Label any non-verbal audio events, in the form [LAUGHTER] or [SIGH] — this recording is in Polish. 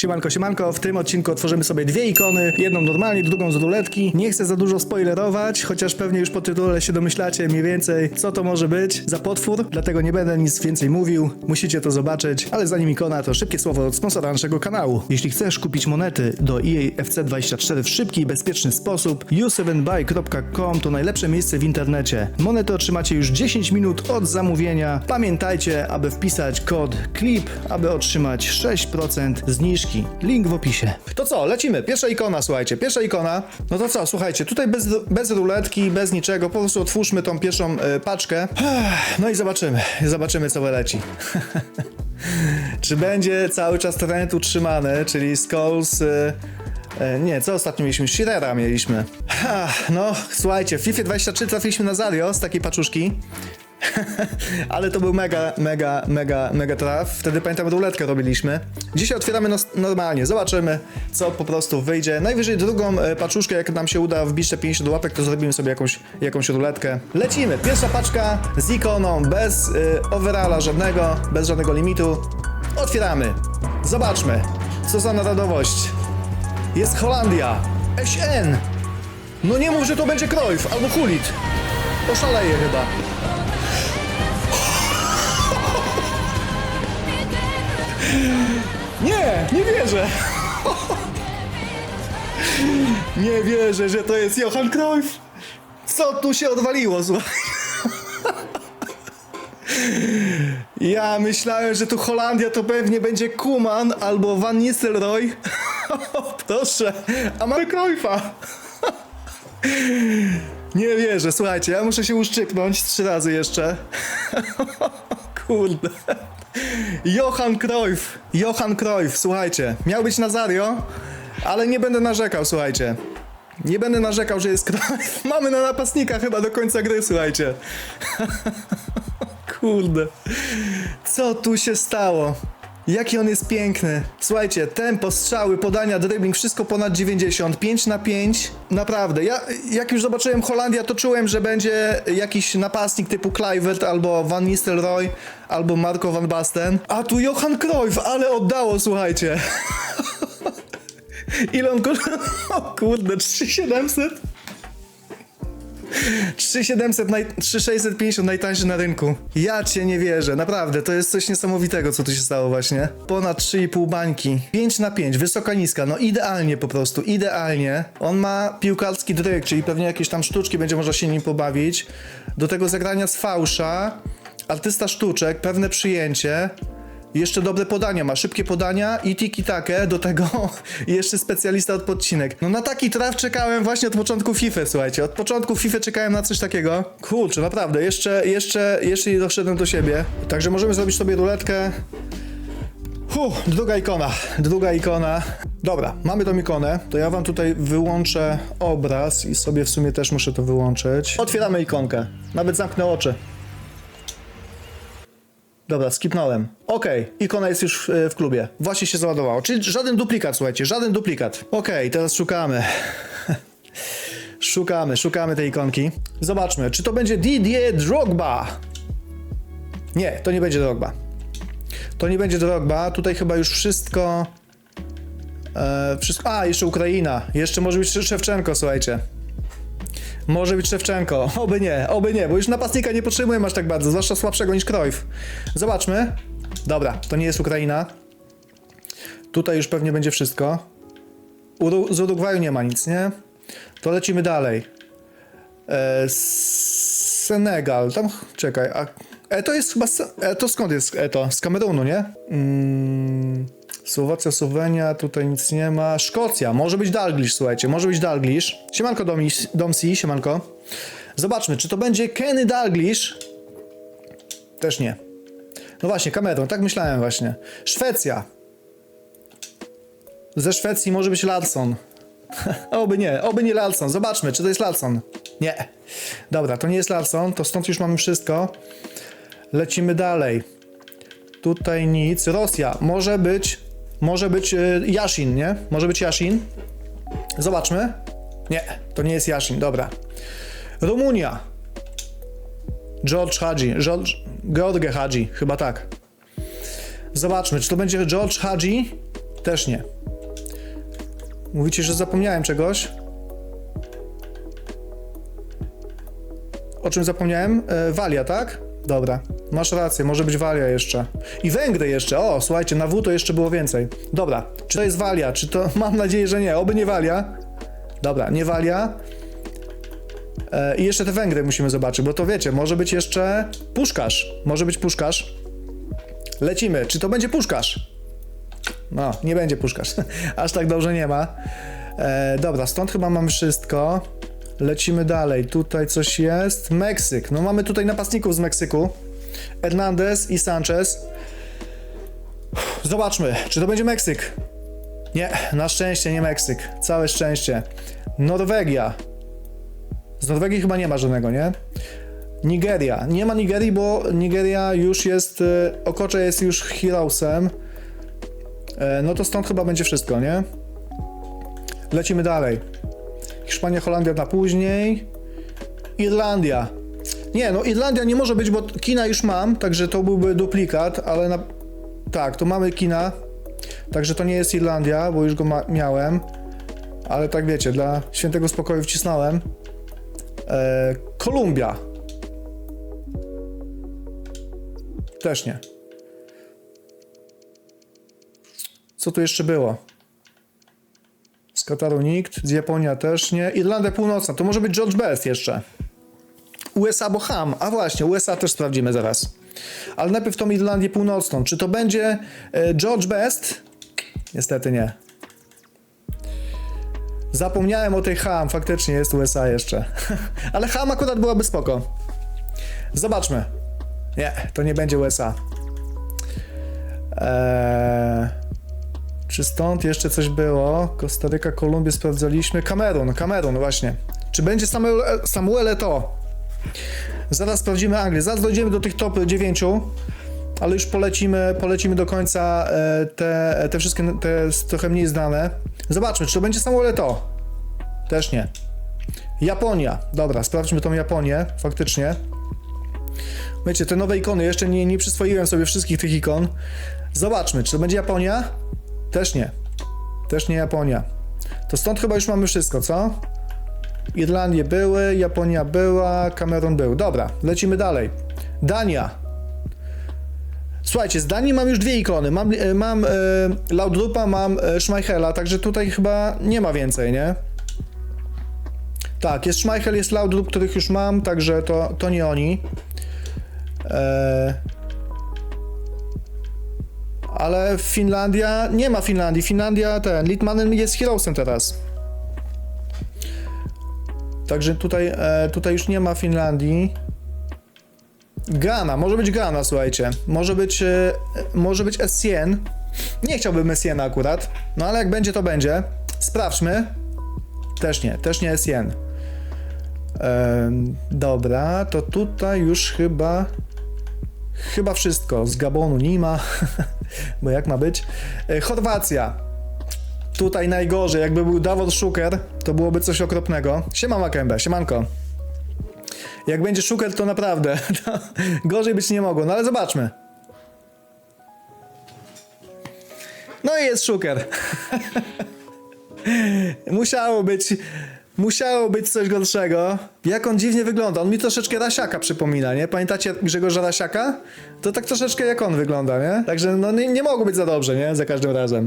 Siemanko, siemanko, w tym odcinku otworzymy sobie dwie ikony, jedną normalnie, drugą z ruletki. Nie chcę za dużo spoilerować, chociaż pewnie już po tytule się domyślacie mniej więcej, co to może być za potwór, dlatego nie będę nic więcej mówił, musicie to zobaczyć, ale zanim ikona, to szybkie słowo od sponsora naszego kanału. Jeśli chcesz kupić monety do E EA FC24 w szybki i bezpieczny sposób, u7buy.com to najlepsze miejsce w internecie. Monety otrzymacie już 10 minut od zamówienia. Pamiętajcie, aby wpisać kod CLIP, aby otrzymać 6% zniżki. Link w opisie. To co, lecimy. Pierwsza ikona, słuchajcie, pierwsza ikona. No to co, słuchajcie, tutaj bez, bez ruletki, bez niczego, po prostu otwórzmy tą pierwszą e, paczkę. [SIGHS] No i zobaczymy, zobaczymy co wyleci. [LAUGHS] Czy będzie cały czas trend utrzymany, czyli Skulls... E, nie, co ostatnio mieliśmy? Shirera mieliśmy. Ha, no, słuchajcie, w FIFA 23 trafiliśmy na Zario z takiej paczuszki. [LAUGHS] Ale to był mega, mega, mega, mega traf. Wtedy pamiętam, ruletkę robiliśmy. Dzisiaj otwieramy normalnie, zobaczymy, co po prostu wyjdzie. Najwyżej drugą e, paczuszkę, jak nam się uda wbić te 50 łapek, to zrobimy sobie jakąś, jakąś ruletkę. Lecimy. Pierwsza paczka z ikoną, bez y, overalla żadnego, bez żadnego limitu. Otwieramy. Zobaczmy, co za narodowość. Jest Holandia. SN. No nie mów, że to będzie Cruyff albo Hulit. Oszaleję chyba. Wierzę. Nie wierzę, że to jest Johan Cruyff. Co tu się odwaliło, słuchaj? Ja myślałem, że tu Holandia to pewnie będzie Kuman albo Van Nistelrooy. [LAUGHS] Proszę, a mamy Cruyffa. Nie wierzę, słuchajcie, ja muszę się uszczyknąć trzy razy jeszcze. [LAUGHS] Kurde. Johan Cruyff, Johan Cruyff, słuchajcie, miał być Nazario, ale nie będę narzekał, słuchajcie. Nie będę narzekał, że jest Cruyff. [LAUGHS] Mamy na napastnika chyba do końca gry, słuchajcie. [LAUGHS] Kurde. Co tu się stało? Jaki on jest piękny. Słuchajcie, tempo, strzały, podania, dribbling, wszystko ponad 90, 5 na 5. Naprawdę, ja jak już zobaczyłem Holandia, to czułem, że będzie jakiś napastnik typu Kluivert albo Van Nistelrooy, albo Marco van Basten. A tu Johan Cruyff, ale oddało, słuchajcie. [LAUGHS] Ile on kosztuje? [LAUGHS] O kurde, 3700? 3700, naj... 3650 najtańszy na rynku. Ja cię nie wierzę, naprawdę, to jest coś niesamowitego, co tu się stało właśnie. Ponad 3,5 bańki. 5 na 5, wysoka, niska, no idealnie po prostu, idealnie. On ma piłkarski dryk, czyli pewnie jakieś tam sztuczki będzie można się nim pobawić. Do tego zagrania z fałsza, artysta sztuczek, pewne przyjęcie. Jeszcze dobre podania ma, szybkie podania i tiki-takę, do tego [LAUGHS] jeszcze specjalista od podcinek. No na taki traf czekałem właśnie od początku FIFA, słuchajcie. Od początku FIFA czekałem na coś takiego. Kurczę, naprawdę, jeszcze, jeszcze, jeszcze nie doszedłem do siebie. Także możemy zrobić sobie ruletkę. Huh, druga ikona, druga ikona. Dobra, mamy tą ikonę, to ja wam tutaj wyłączę obraz i sobie w sumie też muszę to wyłączyć. Otwieramy ikonkę, nawet zamknę oczy. Dobra, skipnąłem. Okej, ikona jest już e, w klubie. Właśnie się załadowało. Czyli żaden duplikat, słuchajcie, żaden duplikat. Okej, teraz szukamy. [LAUGHS] szukamy, szukamy tej ikonki. Zobaczmy, czy to będzie Didier Drogba. Nie, to nie będzie Drogba. To nie będzie Drogba. Tutaj chyba już wszystko... E, wszystko... A, jeszcze Ukraina. Jeszcze może być Szewczenko, słuchajcie. Może być Szewczenko. Oby nie, oby nie, bo już napastnika nie potrzebujemy aż tak bardzo, zwłaszcza słabszego niż Cruyff. Zobaczmy. Dobra, to nie jest Ukraina. Tutaj już pewnie będzie wszystko. Uru z Urugwaju nie ma nic, nie? To lecimy dalej. E, Senegal, tam, czekaj, a e, to jest chyba, e, to skąd jest e, to? Z Kamerunu, nie? Mm, Słowacja, Słowenia, tutaj nic nie ma. Szkocja, może być Dalglish, słuchajcie, może być Dalglish. Siemanko Domsi, siemanko. Zobaczmy, czy to będzie Kenny Dalglish? Też nie. No właśnie, Kamerun, tak myślałem właśnie. Szwecja. Ze Szwecji może być Larson. [LAUGHS] oby nie, oby nie Larson. Zobaczmy, czy to jest Larson. Nie. Dobra, to nie jest Larson, to stąd już mamy wszystko. Lecimy dalej. Tutaj nic. Rosja. Może być. Może być y, Yashin, nie? Może być Yashin. Zobaczmy. Nie, to nie jest Yashin, dobra. Rumunia. George Hadzi. George, George Hadzi, chyba tak. Zobaczmy, czy to będzie George Hadzi Też nie. Mówicie, że zapomniałem czegoś? O czym zapomniałem? E, Walia, tak? Dobra, masz rację, może być Walia jeszcze. I Węgry jeszcze, o, słuchajcie, na W to jeszcze było więcej. Dobra, czy to jest Walia? Czy to, [LAUGHS] mam nadzieję, że nie, oby nie Walia. Dobra, nie Walia. E, I jeszcze te Węgry musimy zobaczyć, bo to wiecie, może być jeszcze Puszkarz. Może być Puszkarz. Lecimy, czy to będzie Puszkarz? No, nie będzie Puszkarz. [LAUGHS] Aż tak dobrze nie ma. E, dobra, stąd chyba mamy wszystko. Lecimy dalej. Tutaj coś jest. Meksyk. No mamy tutaj napastników z Meksyku. Hernandez i Sanchez. Zobaczmy, czy to będzie Meksyk. Nie, na szczęście nie Meksyk. Całe szczęście. Norwegia. Z Norwegii chyba nie ma żadnego, nie? Nigeria. Nie ma Nigerii, bo Nigeria już jest. e, Okocze jest już heroesem. E, No to stąd chyba będzie wszystko, nie? Lecimy dalej. Hiszpania, Holandia na później. Irlandia. Nie, no Irlandia nie może być, bo kina już mam, także to byłby duplikat, ale na... Tak, to mamy kina, także to nie jest Irlandia, bo już go miałem. Ale tak wiecie, dla świętego spokoju wcisnąłem. E, Kolumbia. Też nie. Co tu jeszcze było? Z Kataru nikt, z Japonia też nie. Irlandia Północna, to może być George Best jeszcze. USA, bo Ham. A właśnie, USA też sprawdzimy zaraz. Ale najpierw tą Irlandię Północną. Czy to będzie e, George Best? Niestety nie. Zapomniałem o tej Ham, faktycznie jest USA jeszcze. [LAUGHS] Ale Ham akurat byłaby spoko. Zobaczmy. Nie, to nie będzie USA. Eee, czy stąd jeszcze coś było? Kostaryka, Kolumbię sprawdzaliśmy. Kamerun, Kamerun właśnie. Czy będzie Samuel, Samuel Eto'o? Zaraz sprawdzimy Anglię. Zaraz dojdziemy do tych top 9, ale już polecimy, polecimy do końca e, te, te wszystkie, te trochę mniej znane. Zobaczmy, czy to będzie Samuel Eto'o? Też nie. Japonia. Dobra, sprawdźmy tą Japonię, faktycznie. Wiecie, te nowe ikony, jeszcze nie, nie przyswoiłem sobie wszystkich tych ikon. Zobaczmy, czy to będzie Japonia? Też nie. Też nie Japonia. To stąd chyba już mamy wszystko, co? Irlandie były, Japonia była, Kamerun był. Dobra, lecimy dalej. Dania. Słuchajcie, z Danii mam już dwie ikony. Mam, e, mam e, Laudrupa, mam e, Schmeichela, także tutaj chyba nie ma więcej, nie? Tak, jest Schmeichel, jest Laudrup, których już mam, także to, to nie oni. E, ale Finlandia, nie ma Finlandii. Finlandia, ten, Litmanen jest Heroesem teraz. Także tutaj, e, tutaj już nie ma Finlandii. Ghana, może być Ghana, słuchajcie. Może być, e, może być Essien. Nie chciałbym Essiena akurat, no ale jak będzie, to będzie. Sprawdźmy. Też nie, też nie Essien. Dobra, to tutaj już chyba. Chyba wszystko. Z Gabonu nie ma, [LAUGHS] bo jak ma być? E, Chorwacja. Tutaj najgorzej. Jakby był Davor Szuker, to byłoby coś okropnego. Siema Makębę, siemanko. Jak będzie Szuker, to naprawdę to [LAUGHS] gorzej być nie mogło. No ale zobaczmy. No i jest Szuker. [LAUGHS] Musiało być. Musiało być coś gorszego. Jak on dziwnie wygląda. On mi troszeczkę Rasiaka przypomina, nie? Pamiętacie Grzegorza Rasiaka? To tak troszeczkę jak on wygląda, nie? Także no nie, nie mogło być za dobrze, nie? Za każdym razem.